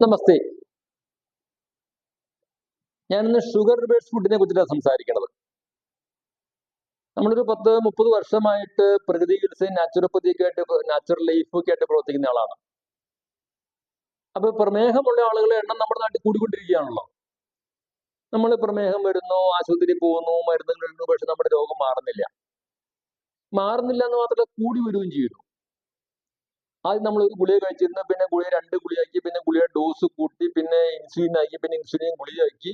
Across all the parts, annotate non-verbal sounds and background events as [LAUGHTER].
നമസ്തേ. ഇന്ന് sugar based ഫുഡിനെ കുറിച്ചിട്ടാണ് സംസാരിക്കുന്നത് നമ്മളൊരു പത്ത് മുപ്പത് വർഷമായിട്ട് പ്രകൃതി ചികിത്സയും നാച്ചുറോപ്പതിയൊക്കെ ആയിട്ട് നാച്ചുറൽ ലൈഫൊക്കെ ആയിട്ട് പ്രവർത്തിക്കുന്ന ആളാണ്. അപ്പൊ പ്രമേഹമുള്ള ആളുകളുടെ എണ്ണം നമ്മുടെ നാട്ടിൽ കൂടിക്കൊണ്ടിരിക്കുകയാണല്ലോ. നമ്മൾ പ്രമേഹം വരുന്നു ആശുപത്രി പോകുന്നു മരുന്നുകൾ ഇടുന്നു പക്ഷെ നമ്മുടെ രോഗം മാറുന്നില്ല. മാറുന്നില്ല എന്ന് മാത്രമല്ല കൂടി വരികയും ചെയ്യുന്നു ആദ്യം നമ്മൾ ഒരു ഗുളിക കഴിച്ചിരുന്നു പിന്നെ ഗുളിക രണ്ട് ഗുളിയാക്കി പിന്നെ ഗുളിക ഡോസ് കൂട്ടി പിന്നെ ഇൻസുലിൻ ആക്കി പിന്നെ ഇൻസുലിൻ ഗുളിയാക്കി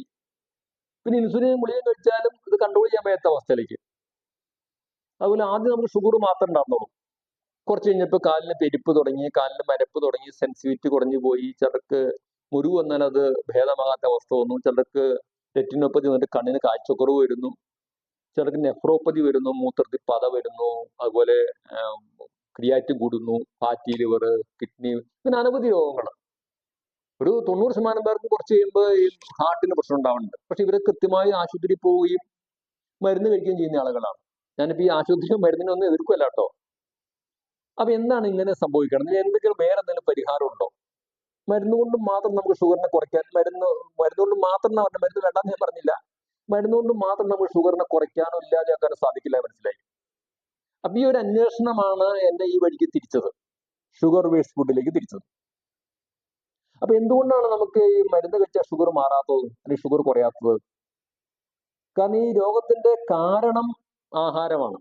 പിന്നെ ഇൻസുലിൻ ഗുളിക കഴിച്ചാലും ഇത് കൺട്രോൾ ചെയ്യാൻ പറ്റാത്ത അവസ്ഥയിലേക്ക്. അതുപോലെ ആദ്യം നമുക്ക് ഷുഗർ മാത്രം ഉണ്ടായിരുന്നുള്ളൂ കുറച്ച് കഴിഞ്ഞപ്പോൾ കാലിന് പെരുപ്പ് തുടങ്ങി കാലിന് മരപ്പ് തുടങ്ങി സെൻസിറ്റിവിറ്റി കുറഞ്ഞു പോയി. ചിലർക്ക് മുറിവ് വന്നാൽ അത് ഭേദമാകാത്ത അവസ്ഥ വന്നു. ചിലർക്ക് രെറ്റിനോപ്പതി വന്നിട്ട് കണ്ണിന് കാഴ്ചക്കുറവ് വരുന്നു. ചിലർക്ക് നെഫ്രോപ്പതി വരുന്നു മൂത്രത്തിൽ പത വരുന്നു. അതുപോലെ ക്രിയാറ്റിൻ കൂടുന്നു ഫാറ്റി ലിവർ കിഡ്നി അങ്ങനെ അനവധി രോഗങ്ങൾ. ഒരു തൊണ്ണൂറ് ശതമാനം പേർക്ക് കുറച്ച് കഴിയുമ്പോൾ ഈ ഹാർട്ടിന് പ്രശ്നം ഉണ്ടാവുന്നുണ്ട്. പക്ഷെ ഇവരെ കൃത്യമായി ആശുപത്രി പോവുകയും മരുന്ന് കഴിക്കുകയും ചെയ്യുന്ന ആളുകളാണ്. ഞാനിപ്പോൾ ഈ ആശുപത്രിയും മരുന്നിനൊന്നും എതിർക്കുമല്ല കേട്ടോ. അപ്പൊ എന്താണ് ഇങ്ങനെ സംഭവിക്കണം? ഇതിന് എന്തെങ്കിലും വേറെ എന്തെങ്കിലും പരിഹാരം ഉണ്ടോ മരുന്ന് കൊണ്ട് മാത്രം നമുക്ക് ഷുഗറിനെ കുറയ്ക്കാൻ മരുന്ന് മരുന്ന് കൊണ്ട് മാത്രം മരുന്ന് വേണ്ടെന്ന് ഞാൻ പറഞ്ഞില്ല. മരുന്ന് കൊണ്ട് മാത്രം നമുക്ക് ഷുഗറിനെ കുറയ്ക്കാനോ ഇല്ലാതെയാക്കാനോ സാധിക്കില്ല മനസ്സിലായി? അപ്പൊ ഈ ഒരു അന്വേഷണമാണ് എന്നെ ഈ വഴിക്ക് തിരിച്ചത്. ഷുഗർ വേസ്റ്റ് ഫുഡിലേക്ക് തിരിച്ചത്. അപ്പൊ എന്തുകൊണ്ടാണ് നമുക്ക് ഈ മരുന്ന് കഴിച്ചാൽ ഷുഗർ മാറാത്തത്? അല്ലെങ്കിൽ ഷുഗർ കുറയാത്തത്? കാരണം ഈ രോഗത്തിന്റെ കാരണം ആഹാരമാണ്.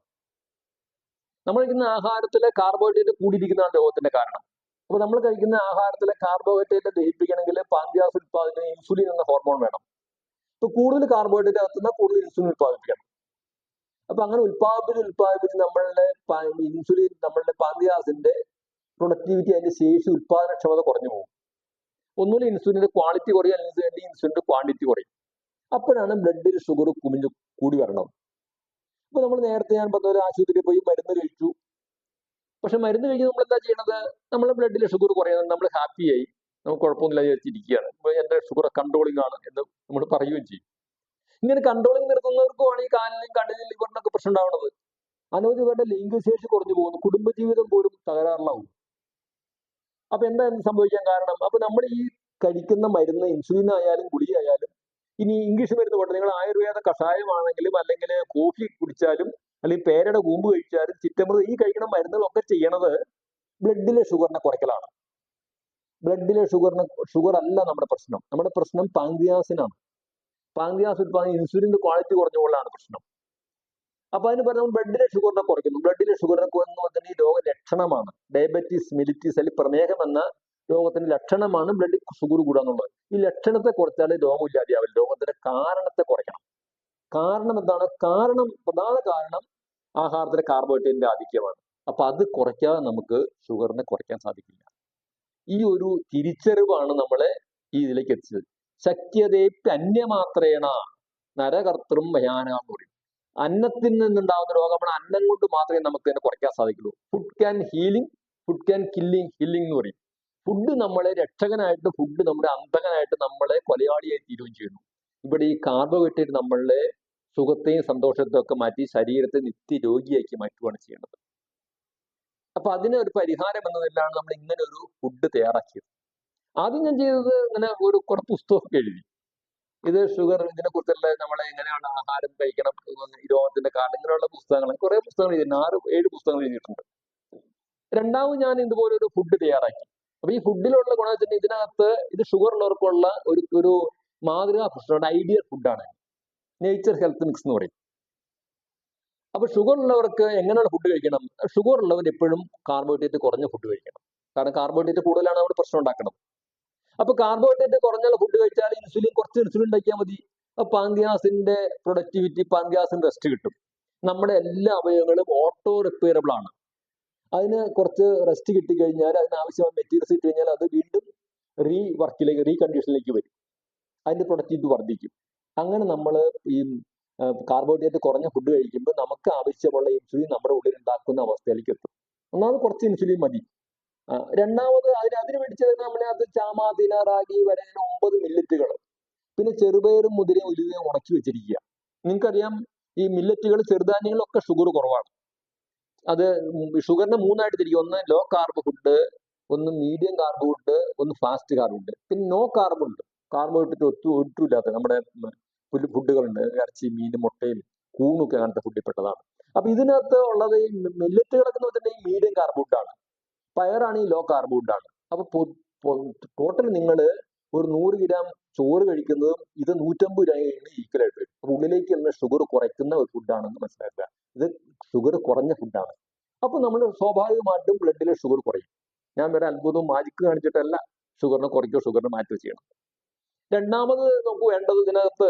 നമ്മൾ കഴിക്കുന്ന ആഹാരത്തിലെ കാർബോഹൈഡ്രേറ്റ് കൂടിയിരിക്കുന്നതാണ് രോഗത്തിന്റെ കാരണം. അപ്പൊ നമ്മൾ കഴിക്കുന്ന ആഹാരത്തിലെ കാർബോഹൈഡ്രേറ്റ് ദഹിപ്പിക്കണമെങ്കിൽ പാൻക്രിയാസ് ഉത്പാദിപ്പിക്കുന്ന ഇൻസുലിൻ എന്ന ഹോർമോൺ വേണം. അപ്പൊ കൂടുതൽ കാർബോഹൈഡ്രേറ്റ് അകത്തുനിന്ന് കൂടുതൽ ഇൻസുലിൻ ഉത്പാദിപ്പിക്കണം അപ്പൊ അങ്ങനെ ഉത്പാദിപ്പിച്ച് ഉത്പാദിപ്പിച്ച് നമ്മളുടെ ഇൻസുലിൻ നമ്മളുടെ പാൻക്രിയാസിന്റെ പ്രൊഡക്ടിവിറ്റി അതിന്റെ ശേഷി ഉത്പാദനക്ഷമത കുറഞ്ഞു പോകും. ഒന്നുകൂടി ഇൻസുലിന്റെ ക്വാളിറ്റി കുറയും അല്ലെങ്കിൽ ഇൻസുലിന്റെ ക്വാണ്ടിറ്റി കുറയും. അപ്പോഴാണ് ബ്ലഡിൽ ഷുഗർ കുമിഞ്ഞ് കൂടി വരണം. അപ്പൊ നമ്മൾ നേരത്തെ ഞാൻ പറഞ്ഞ ആശുപത്രിയിൽ പോയി മരുന്ന് കഴിച്ചു. പക്ഷെ മരുന്ന് കഴിഞ്ഞ് നമ്മൾ എന്താ ചെയ്യണത്? നമ്മളെ ബ്ലഡിലെ ഷുഗർ കുറയുന്നത് നമ്മൾ ഹാപ്പിയായി നമുക്ക് കുഴപ്പമൊന്നുമില്ല വിചാരിച്ചിരിക്കുകയാണ് എന്റെ ഷുഗർ കൺട്രോളിംഗ് ആണ് എന്ന് നമ്മൾ പറയുകയും ചെയ്യും. ഇങ്ങനെ കൺട്രോളിങ് നിർത്തുന്നവർക്കുമാണ് ഈ കാലിലും കണ്ണിലും ലിവറിനൊക്കെ പ്രശ്നം ഉണ്ടാവുന്നത്. അനവധി പേരുടെ ലൈംഗികശേഷി കുറഞ്ഞു പോകുന്നു. കുടുംബജീവിതം പോലും തകരാറിലാവും. അപ്പൊ എന്താ സംഭവിക്കാൻ കാരണം? അപ്പൊ നമ്മൾ ഈ കഴിക്കുന്ന മരുന്ന് ഇൻസുലിൻ ആയാലും ഗുളിക ആയാലും ഇനി ഇംഗ്ലീഷ് മരുന്ന് പോട്ടെ നിങ്ങൾ ആയുർവേദ കഷായമാണെങ്കിലും അല്ലെങ്കിൽ കോഫി കുടിച്ചാലും അല്ലെങ്കിൽ പേരയുടെ കൂമ്പ് കഴിച്ചാലും ചിറ്റമൃത് ഈ കഴിക്കുന്ന മരുന്നുകളൊക്കെ ചെയ്യണത് ബ്ലഡിലെ ഷുഗറിനെ കുറയ്ക്കലാണ്. ബ്ലഡിലെ ഷുഗറിനെ ഷുഗർ അല്ല നമ്മുടെ പ്രശ്നം. നമ്മുടെ പ്രശ്നം പാങ്ക്രിയാസിനാണ് പാങ്ക്രിയാസ് ഉൽപ്പാദനം ഇൻസുലിന്റെ ക്വാളിറ്റി കുറഞ്ഞുകൊണ്ടാണ് പ്രശ്നം. അപ്പൊ അതിന് പറയുന്നത് ബ്ലഡിലെ ഷുഗറിനെ കുറയ്ക്കുന്നു. ബ്ലഡിലെ ഷുഗറിനെ കുറയുന്നു തന്നെ ഈ രോഗ ലക്ഷണമാണ്. ഡയബറ്റീസ് മെലിറ്റീസ് അല്ലെങ്കിൽ പ്രമേഹം എന്ന രോഗത്തിന്റെ ലക്ഷണമാണ് ബ്ലഡ് ഷുഗർ കൂടുക എന്നുള്ളത്. ഈ ലക്ഷണത്തെ കുറച്ചാൽ രോഗം ഇല്ലാതെയാവില്ല രോഗത്തിന്റെ കാരണത്തെ കുറയ്ക്കണം. കാരണം എന്താണ്? കാരണം പ്രധാന കാരണം ആഹാരത്തിലെ കാർബോഹൈഡ്രേറ്റിന്റെ ആധിക്യമാണ്. അപ്പൊ അത് കുറയ്ക്കാതെ നമുക്ക് ഷുഗറിനെ കുറയ്ക്കാൻ സാധിക്കില്ല. ഈ ഒരു തിരിച്ചറിവാണ് നമ്മളെ ഈ ഇതിലേക്ക് എത്തിച്ചത്. ശക്യതേപ്പ് അന്യമാത്രേണ നരകർത്തൃം ഭയാന എന്ന് പറയും. അന്നത്തിൽ നിന്നുണ്ടാകുന്ന രോഗം നമ്മൾ അന്നം കൊണ്ട് മാത്രമേ നമുക്ക് തന്നെ കുറയ്ക്കാൻ സാധിക്കുള്ളൂ. Food can healing food can killing healing എന്ന് പറയും. ഫുഡ് നമ്മളെ രക്ഷകനായിട്ട് ഫുഡ് നമ്മുടെ അന്ധകനായിട്ട് നമ്മളെ കൊലയാളിയായി തീരുകയും ചെയ്യുന്നു. ഇവിടെ ഈ കാർബോഹൈഡ്രേറ്റ് നമ്മളുടെ സുഖത്തെയും സന്തോഷത്തെയും ഒക്കെ മാറ്റി ശരീരത്തെ നിത്യരോഗിയാക്കി മാറ്റുകയാണ് ചെയ്യേണ്ടത്. അപ്പൊ അതിനൊരു പരിഹാരം എന്നതിലാണ് നമ്മൾ ഇങ്ങനെ ഒരു ഫുഡ് തയ്യാറാക്കിയത്. ആദ്യം ഞാൻ ചെയ്തത് ഇങ്ങനെ ഒരു കുറെ പുസ്തകമൊക്കെ എഴുതി. ഇത് ഷുഗർ ഇതിനെ കുറിച്ചുള്ള നമ്മളെ എങ്ങനെയാണ് ആഹാരം കഴിക്കണം രോഗത്തിന്റെ കാരണം ഇങ്ങനെയുള്ള പുസ്തകങ്ങൾ കുറെ പുസ്തകങ്ങൾ എഴുതി ആറ് ഏഴ് പുസ്തകങ്ങൾ എഴുതിയിട്ടുണ്ട്. രണ്ടാമത് ഞാൻ ഇതുപോലെ ഒരു ഫുഡ് തയ്യാറാക്കി. അപ്പൊ ഈ ഫുഡിലുള്ള ഗുണം വെച്ചിട്ടുണ്ടെങ്കിൽ ഇതിനകത്ത് ഇത് ഷുഗർ ഉള്ളവർക്കുള്ള ഒരു ഒരു മാതൃകാ ഫുഡ് ഐഡിയൽ ഫുഡാണ് നേച്ചർ ഹെൽത്ത് മിക്സ് എന്ന് പറയും. അപ്പൊ ഷുഗർ ഉള്ളവർക്ക് എങ്ങനെയുള്ള ഫുഡ് കഴിക്കണം? ഷുഗർ ഉള്ളവർ എപ്പോഴും കാർബോഹൈഡ്രേറ്റ് കുറഞ്ഞ ഫുഡ് കഴിക്കണം. കാരണം കാർബോഹൈഡ്രേറ്റ് കൂടുതലാണ് അവിടെ പ്രശ്നം ഉണ്ടാക്കുന്നത് അപ്പൊ കാർബോഹൈഡ്രേറ്റ് കുറഞ്ഞുള്ള ഫുഡ് കഴിച്ചാൽ ഇൻസുലിൻ കുറച്ച് ഇൻസുലിൻ ഉണ്ടാക്കിയാൽ മതി. പാങ്ക്യാസിന്റെ പ്രൊഡക്ടിവിറ്റി പാങ്ക്യാസിന് റെസ്റ്റ് കിട്ടും. നമ്മുടെ എല്ലാ അവയവങ്ങളും ഓട്ടോ റിപ്പയറബിൾ ആണ്. അതിന് കുറച്ച് റെസ്റ്റ് കിട്ടിക്കഴിഞ്ഞാൽ അതിന് ആവശ്യമായ മെറ്റീരിയൽസ് കിട്ടി കഴിഞ്ഞാൽ അത് വീണ്ടും റീ വർക്കിലേക്ക് റീ കണ്ടീഷനിലേക്ക് വരും. അതിന്റെ പ്രൊഡക്ടിവിറ്റി വർദ്ധിക്കും. അങ്ങനെ നമ്മൾ ഈ കാർബോഹൈഡ്രേറ്റ് കുറഞ്ഞ ഫുഡ് കഴിക്കുമ്പോൾ നമുക്ക് ആവശ്യമുള്ള ഇൻസുലിൻ നമ്മുടെ ഉള്ളിൽ ഉണ്ടാക്കുന്ന അവസ്ഥയിലേക്ക് എത്തും. ഒന്നാമത് കുറച്ച് ഇൻസുലിൻ മതി. രണ്ടാമത് അതിന് അതിന് പിടിച്ചത് നമ്മളെ അത് ചാമ ദിന റാഗി വരെ ഒമ്പത് മില്ലറ്റുകൾ പിന്നെ ചെറുപയറും മുതിരയും ഉലുവയും ഉണക്കി വെച്ചിരിക്കുക നിങ്ങൾക്കറിയാം ഈ മില്ലറ്റുകൾ ചെറുധാന്യങ്ങളൊക്കെ ഷുഗർ കുറവാണ്. അത് ഷുഗറിനെ മൂന്നായിട്ട് തിരിക്കും ഒന്ന് ലോ കാർബ് ഫുഡ് ഒന്ന് മീഡിയം കാർബ് ഫുഡ് ഒന്ന് ഫാസ്റ്റ് കാർബ് ഉണ്ട് പിന്നെ നോ കാർബ് ഉണ്ട്. കാർബ് ഇട്ടിട്ട് ഒത്തു ഒട്ടുമില്ലാത്ത നമ്മുടെ പുല്ല് ഫുഡുകളുണ്ട്. ഇറച്ചി മീൻ മുട്ടയും കൂണൊക്കെ അങ്ങനത്തെ ഫുഡിൽ പെട്ടതാണ്. അപ്പൊ ഇതിനകത്ത് ഉള്ളത് ഈ മില്ലറ്റുകളൊക്കെ വെച്ചിട്ടുണ്ടെങ്കിൽ മീഡിയം കാർബ് ഫുഡാണ് പയറാണെങ്കിൽ ലോ കാർബ് ആണ് അപ്പൊ ടോട്ടൽ നിങ്ങൾ ഒരു നൂറ് ഗ്രാം ചോറ് കഴിക്കുന്നതും ഇത് നൂറ്റമ്പത് രൂപയാണ് ഈക്വൽ ആയിട്ട് വരും. അപ്പൊ ഉള്ളിലേക്ക് തന്നെ ഷുഗർ കുറയ്ക്കുന്ന ഒരു ഫുഡാണെന്ന് മനസ്സിലാക്കുക. ഇത് ഷുഗർ കുറഞ്ഞ ഫുഡാണ് അപ്പൊ നമ്മൾ സ്വാഭാവികമായിട്ടും ബ്ലഡിലെ ഷുഗർ കുറയും. ഞാൻ വേറെ അത്ഭുതവും മാജിക്ക് കാണിച്ചിട്ടല്ല ഷുഗറിനെ കുറയ്ക്കോ ഷുഗറിനെ മാറ്റി ചെയ്യണം. രണ്ടാമത് നമുക്ക് വേണ്ടത് ഇതിനകത്ത്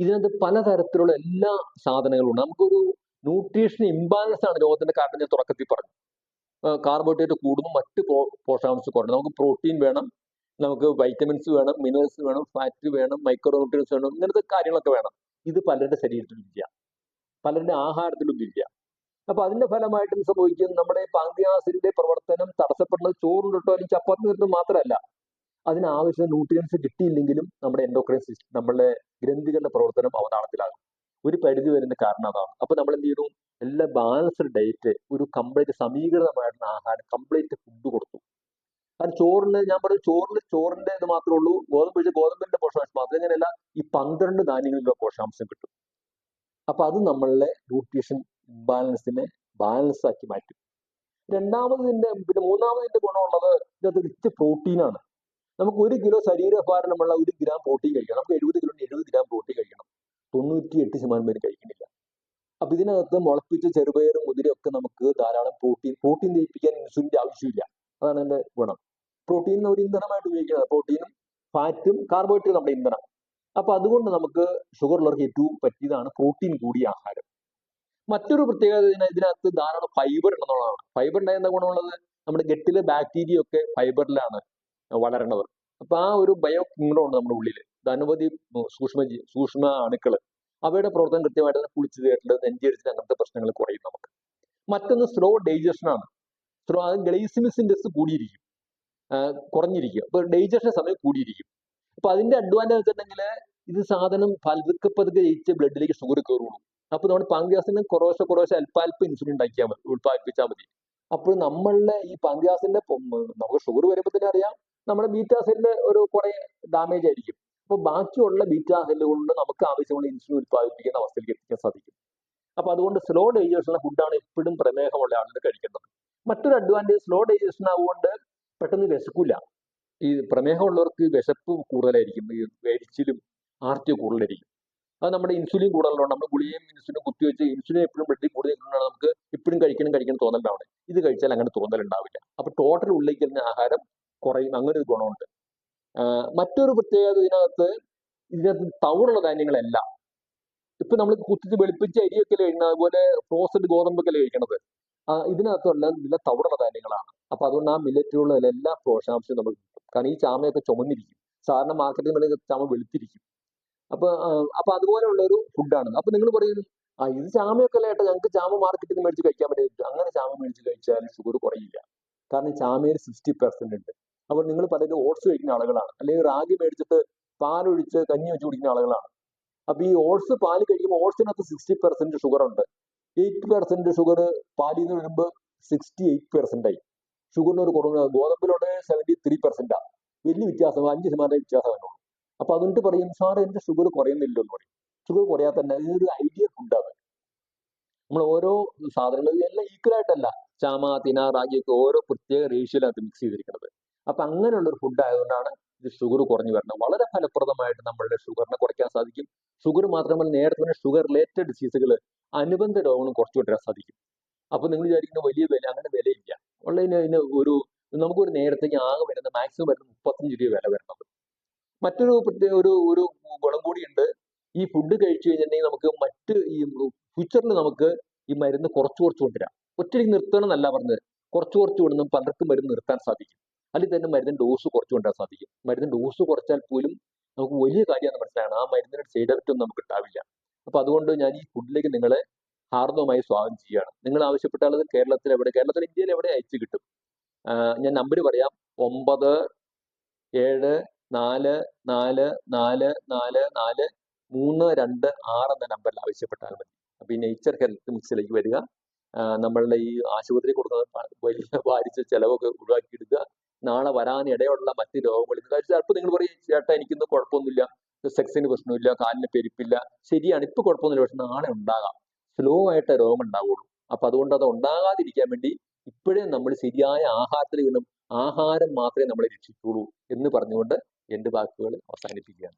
ഇതിനകത്ത് പലതരത്തിലുള്ള എല്ലാ സാധനങ്ങളും ഉണ്ട് നമുക്കൊരു ന്യൂട്രീഷൻ ഇംബാലൻസ് ആണ് രോഗത്തിന്റെ കാരണം ഞാൻ തുടക്കത്തിൽ പറഞ്ഞു. കാർബോഹൈഡ്രേറ്റ് കൂടുന്നു മറ്റ് പോഷകാംശം കുറഞ്ഞു. നമുക്ക് പ്രോട്ടീൻ വേണം നമുക്ക് വൈറ്റമിൻസ് വേണം മിനറൽസ് വേണം ഫാറ്റ് വേണം മൈക്രോന്യൂട്രിയൻസ് വേണം ഇങ്ങനത്തെ കാര്യങ്ങളൊക്കെ വേണം. ഇത് പലരുടെ ശരീരത്തിലും ഇല്ല. പലരുടെ ആഹാരത്തിലും ഇല്ല. അപ്പൊ അതിന്റെ ഫലമായിട്ട് സംഭവിക്കും? നമ്മുടെ പാങ്കിയാസിന്റെ പ്രവർത്തനം തടസ്സപ്പെടുന്നത് ചോറുണ്ടിട്ടോ അല്ലെങ്കിൽ ചപ്പാത്തി നിന്നിട്ട് മാത്രമല്ല. അതിനാവശ്യം ന്യൂട്രിയൻസ് കിട്ടിയില്ലെങ്കിലും നമ്മുടെ എൻഡോക്രൈൻ സിസ്റ്റം നമ്മുടെ ഗ്രന്ഥികളുടെ പ്രവർത്തനം അവതാളത്തിലാകും ഒരു പരിധി വരുന്ന കാരണം അതാണ്. അപ്പൊ നമ്മൾ എന്ത് ചെയ്തു? എല്ലാ ബാലൻസ്ഡ് ഡയറ്റ് ഒരു കംപ്ലീറ്റ് സമീകൃതമായിട്ടുള്ള ആഹാരം കംപ്ലീറ്റ് ഫുഡ് കൊടുത്തു. കാരണം ചോറിന് ഞാൻ പറഞ്ഞു ചോറിന് ചോറിന്റെ ഇത് മാത്രമേ ഉള്ളൂ. ഗോതമ്പ് ഗോതമ്പിന്റെ പോഷകാംശം മാത്രം. അങ്ങനെയല്ല ഈ പന്ത്രണ്ട് ധാന്യങ്ങളിലുള്ള പോഷകാംശം കിട്ടും. അപ്പൊ അത് നമ്മളുടെ ന്യൂട്രീഷൻ ബാലൻസിനെ ബാലൻസ് ആക്കി മാറ്റും. രണ്ടാമത് ഇതിന്റെ പിന്നെ മൂന്നാമത് ഇതിന്റെ ഗുണമുള്ളത് ഇതിനകത്ത് റിച്ച് പ്രോട്ടീനാണ് നമുക്ക് ഒരു കിലോ ശരീരഭാരമുള്ള ഒരു ഗ്രാം പ്രോട്ടീൻ കഴിക്കണം നമുക്ക് എഴുപത് കിലോ എഴുപത് ഗ്രാം പ്രോട്ടീൻ കഴിക്കണം. തൊണ്ണൂറ്റി എട്ട് ശതമാനം പേര് കഴിക്കുന്നില്ല. അപ്പൊ ഇതിനകത്ത് മുളപ്പിച്ച ചെറുപയറും മുതിരയും ഒക്കെ നമുക്ക് ധാരാളം പ്രോട്ടീൻ പ്രോട്ടീൻ ദഹിപ്പിക്കാൻ ഇൻസുലിന്റെ ആവശ്യമില്ല. അതാണ് അതിന്റെ ഗുണം. പ്രോട്ടീൻ ഒരു ഇന്ധനമായിട്ട് ഉപയോഗിക്കുന്നത് പ്രോട്ടീനും ഫാറ്റും കാർബോഹൈഡ്രേറ്റ് നമ്മുടെ ഇന്ധനം. അപ്പൊ അതുകൊണ്ട് നമുക്ക് ഷുഗർ ഉള്ളവർക്ക് ഏറ്റവും പറ്റിയതാണ് പ്രോട്ടീൻ കൂടിയ ആഹാരം. മറ്റൊരു പ്രത്യേകത ഇതിനകത്ത് ധാരാളം ഫൈബർ ഉണ്ടെന്നുള്ളതാണ്. ഫൈബർ ഉണ്ടായ എന്താ ഗുണമുള്ളത്? നമ്മുടെ ഗട്ടിലെ ബാക്ടീരിയ ഒക്കെ ഫൈബറിലാണ് വളരണത്. അപ്പൊ ആ ഒരു ബയോ കിങ്ഡം ഉണ്ട് നമ്മുടെ ഉള്ളിൽ അനവധി സൂക്ഷ്മ സൂക്ഷ്മ അണുക്കൾ അവയുടെ പ്രവർത്തനം കൃത്യമായിട്ട് തന്നെ കുളിച്ചു തീരേണ്ടത് നെഞ്ചരിച്ചിട്ട് അങ്ങനത്തെ പ്രശ്നങ്ങൾ കുറയും നമുക്ക്. മറ്റൊന്ന് സ്ലോ ഡൈജഷൻ ആണ്. സ്ലോ അത് ഗ്ലൈസിമിസ് ഇൻഡെക്സ് കൂടിയിരിക്കും. കുറഞ്ഞിരിക്കും. അപ്പൊ ഡൈജഷൻ സമയം കൂടിയിരിക്കും. അപ്പൊ അതിന്റെ അഡ്വാന്റേജ് വെച്ചിട്ടുണ്ടെങ്കിൽ ഇത് സാധനം പതുക്കെ പതുക്കെ ജയിച്ച് ബ്ലഡിലേക്ക് ഷുഗർ കയറുള്ളൂ അപ്പൊ നമ്മുടെ പാങ്ക്യാസിന് കുറേശ്ശെ കുറേശ്ശെ അല്പാൽപ്പം ഇൻസുലിൻ ഉണ്ടാക്കിയാൽ മതി ഉൽപ്പാദിപ്പിച്ചാൽ മതി. അപ്പോൾ നമ്മളുടെ ഈ പാങ്ക്യാസിന്റെ നമുക്ക് ഷുഗർ വരുമ്പോൾ തന്നെ അറിയാം. നമ്മുടെ ബീറ്റാസിന്റെ ഒരു കുറെ ഡാമേജ് ആയിരിക്കും. അപ്പൊ ബാക്കിയുള്ള ബീറ്റാ സെല്ലുകൊണ്ട് നമുക്ക് ആവശ്യമുള്ള ഇൻസുലിൻ ഉത്പാദിപ്പിക്കുന്ന അവസ്ഥയിലേക്ക് എത്തിക്കാൻ സാധിക്കും. അപ്പൊ അതുകൊണ്ട് സ്ലോ ഡൈജഷനുള്ള ഫുഡാണ് എപ്പോഴും പ്രമേഹമുള്ള ആളുകൾ കഴിക്കേണ്ടത് മറ്റൊരു അഡ്വാന്റേജ് സ്ലോ ഡൈജഷൻ ആവുകൊണ്ട് പെട്ടെന്ന് വിശക്കില്ല ഈ പ്രമേഹമുള്ളവർക്ക് വിശപ്പ് കൂടുതലായിരിക്കും. ഈ വേടിച്ചിലും ആർത്തിയും കൂടുതലായിരിക്കും. അത് നമ്മുടെ ഇൻസുലിൻ കൂടുതലുണ്ട് നമ്മൾ ഗുളികയും ഇൻസുലിനും കുത്തിവെച്ച് ഇൻസുലിൻ എപ്പോഴും ബ്ലഡിൽ കൂടുതൽ നമുക്ക് എപ്പോഴും കഴിക്കണം കഴിക്കണം തോന്നലുണ്ടാവണം ഇത് കഴിച്ചാൽ അങ്ങനെ തോന്നലുണ്ടാവില്ല അപ്പൊ ടോട്ടൽ ഉള്ളിലേക്ക് ആഹാരം കുറയും. അങ്ങനെ ഒരു ഗുണമുണ്ട്. മറ്റൊരു പ്രത്യേകത ഇതിനകത്ത് ഇതിനകത്ത് തവിടുള്ള ധാന്യങ്ങളല്ല. ഇപ്പൊ നമ്മൾ കുത്തിച്ച് വെളുപ്പിച്ച് അരിയൊക്കെ കഴിക്കുന്നത് അതുപോലെ ഫ്രോസഡ് ഗോതമ്പൊക്കെ കഴിക്കണത്? ഇതിനകത്തുള്ള നല്ല തവിടുള്ള ധാന്യങ്ങളാണ്. അപ്പൊ അതുകൊണ്ട് ആ മില്ലറ്റുകളിൽ എല്ലാ പോഷകാംശവും നമുക്ക് കിട്ടും. കാരണം ഈ ചാമയൊക്കെ ചുമന്നിരിക്കും. സാധാരണ മാർക്കറ്റിൽ നിന്ന് ചാമ വെളുത്തിരിക്കും. അപ്പൊ അപ്പൊ അതുപോലെയുള്ള ഒരു ഫുഡാണ് അപ്പൊ നിങ്ങൾ പറയും ആ ഇത് ചാമയൊക്കെ അല്ലേ ഏട്ടാ? ഞങ്ങൾക്ക് ചാമ മാർക്കറ്റിൽ നിന്ന് മേടിച്ച് കഴിക്കാൻ പറ്റും അങ്ങനെ ചാമ മേടിച്ച് കഴിച്ചാൽ ഷുഗർ കുറയില്ല. കാരണം ചാമയിൽ സിക്സ്റ്റി പെർസെന്റ് ഉണ്ട്. അപ്പോൾ നിങ്ങൾ പലരും ഓട്സ് കഴിക്കുന്ന ആളുകളാണ്. അല്ലെങ്കിൽ റാഗി മേടിച്ചിട്ട് പാലൊഴിച്ച് കഞ്ഞി വെച്ച് കുടിക്കുന്ന ആളുകളാണ്. അപ്പൊ ഈ ഓട്സ് പാൽ കഴിക്കുമ്പോൾ ഓട്സിനകത്ത് സിക്സ്റ്റി പെർസെന്റ് ഷുഗർ ഉണ്ട്. എയ്റ്റ് പെർസെന്റ് ഷുഗർ പാലിൽ നിന്ന് വരുമ്പോൾ സിക്സ്റ്റി എയ്റ്റ് പെർസെന്റ് ആയി. ഷുഗറിന് ഒരു കുറവ്. ഗോതമ്പിലോട്ട് സെവന്റി ത്രീ പെർസെന്റാ വലിയ വ്യത്യാസം അഞ്ച് ശതമാനം വ്യത്യാസം വരുന്നുള്ളൂ. അപ്പൊ അതുകൊണ്ട് പറയും സാർ എന്റെ ഷുഗർ കുറയുന്നില്ല എന്ന് പറയും. ഷുഗർ കുറയാത്ത തന്നെ ഇതൊരു ഐഡിയ ഫുഡാണ് നമ്മൾ ഓരോ സാധനങ്ങളും എല്ലാം ഈക്വൽ ആയിട്ടല്ല. ചാമ തിന റാഗിയൊക്കെ ഓരോ പ്രത്യേക റേഷ്യോയിലാണ് മിക്സ് ചെയ്തിരിക്കുന്നത്. അപ്പൊ അങ്ങനെയുള്ള ഒരു ഫുഡ് ആയതുകൊണ്ടാണ് ഇത് ഷുഗർ കുറഞ്ഞു വരുന്നത്. വളരെ ഫലപ്രദമായിട്ട് നമ്മളുടെ ഷുഗറിനെ കുറയ്ക്കാൻ സാധിക്കും. ഷുഗർ മാത്രമല്ല നേരത്തെ തന്നെ ഷുഗർ റിലേറ്റഡ് ഡിസീസുകൾ അനുബന്ധ രോഗങ്ങളും കുറച്ചു കൊണ്ടുവരാൻ സാധിക്കും. അപ്പൊ നിങ്ങൾ വിചാരിക്കുന്ന വലിയ വില അങ്ങനെ വിലയില്ല. ഉള്ളതിന് അതിന് ഒരു നമുക്കൊരു നേരത്തേക്ക് ആകെ വരുന്ന മാക്സിമം വരുന്ന മുപ്പത്തഞ്ച് രൂപ വില വരുന്നത് മറ്റൊരു പ്രത്യേക ഒരു ഒരു ഗുണം കൂടിയുണ്ട് ഈ ഫുഡ് കഴിച്ചു കഴിഞ്ഞിട്ടുണ്ടെങ്കിൽ നമുക്ക് മറ്റ് ഈ ഫ്യൂച്ചറിൽ നമുക്ക് ഈ മരുന്ന് കുറച്ച് കുറച്ച് കൊണ്ടുവരാം. ഒറ്റയ്ക്ക് നിർത്തണം എന്നല്ല പറഞ്ഞത്. കുറച്ച് കുറച്ച് കൊണ്ടുവന്ന് പലർക്കും മരുന്ന് നിർത്താൻ സാധിക്കും. അല്ലെങ്കിൽ തന്നെ മരുന്ന് ഡോസ് കുറച്ച് കൊണ്ടുവരാൻ സാധിക്കും. മരുന്ന് ഡോസ് കുറച്ചാൽ പോലും നമുക്ക് വലിയ കാര്യമാണ് മനസ്സിലാകണം ആ മരുന്നിന് സൈഡ് എഫക്റ്റ് ഒന്നും നമുക്ക് ഉണ്ടാവില്ല. അപ്പൊ അതുകൊണ്ട് ഞാൻ ഈ ഫുഡിലേക്ക് നിങ്ങളെ ഹാർദവമായി സ്വാഗതം ചെയ്യുകയാണ്. നിങ്ങൾ ആവശ്യപ്പെട്ടാൽ കേരളത്തിൽ എവിടെ കേരളത്തിൽ ഇന്ത്യയിൽ എവിടെ അയച്ചു കിട്ടും. ഞാൻ നമ്പർ പറയാം. ഒമ്പത് ഏഴ് നാല് നാല് നാല് നാല് നാല് മൂന്ന് രണ്ട് ആറ് എന്ന നമ്പറിൽ ആവശ്യപ്പെട്ടാൽ മതി. അപ്പൊ ഈ നേച്ചർ ഹെൽത്ത് മിക്സിലേക്ക് വരിക. നമ്മളുടെ ഈ ആശുപത്രി കൊടുക്കുന്ന വലിയ [LAUGHS] ഭാരിച്ച ചെലവൊക്കെ ഒഴിവാക്കിയെടുക്കുക. നാളെ വരാൻ ഇടയുള്ള മറ്റ് രോഗങ്ങളിൽ ഇത് ചിലപ്പോൾ നിങ്ങൾ പറയും ചേട്ടാ എനിക്കൊന്നും കുഴപ്പമൊന്നുമില്ല. സെക്സിന് പ്രശ്നമില്ല കാലിന് പെരുപ്പില്ല. ശരിയാണ് ഇപ്പൊ കുഴപ്പമൊന്നുമില്ല. പക്ഷെ നാളെ ഉണ്ടാകാം. സ്ലോ ആയിട്ട് രോഗം ഉണ്ടാവുള്ളൂ അപ്പൊ അതുകൊണ്ട് അത് ഉണ്ടാകാതിരിക്കാൻ വേണ്ടി ഇപ്പോഴേ നമ്മൾ ശരിയായ ആഹാരത്തിൽ നിന്നും ആഹാരം മാത്രമേ നമ്മളെ രക്ഷിക്കുള്ളൂ എന്ന് പറഞ്ഞുകൊണ്ട് എന്റെ വാക്കുകൾ അവസാനിപ്പിക്കുകയാണ്.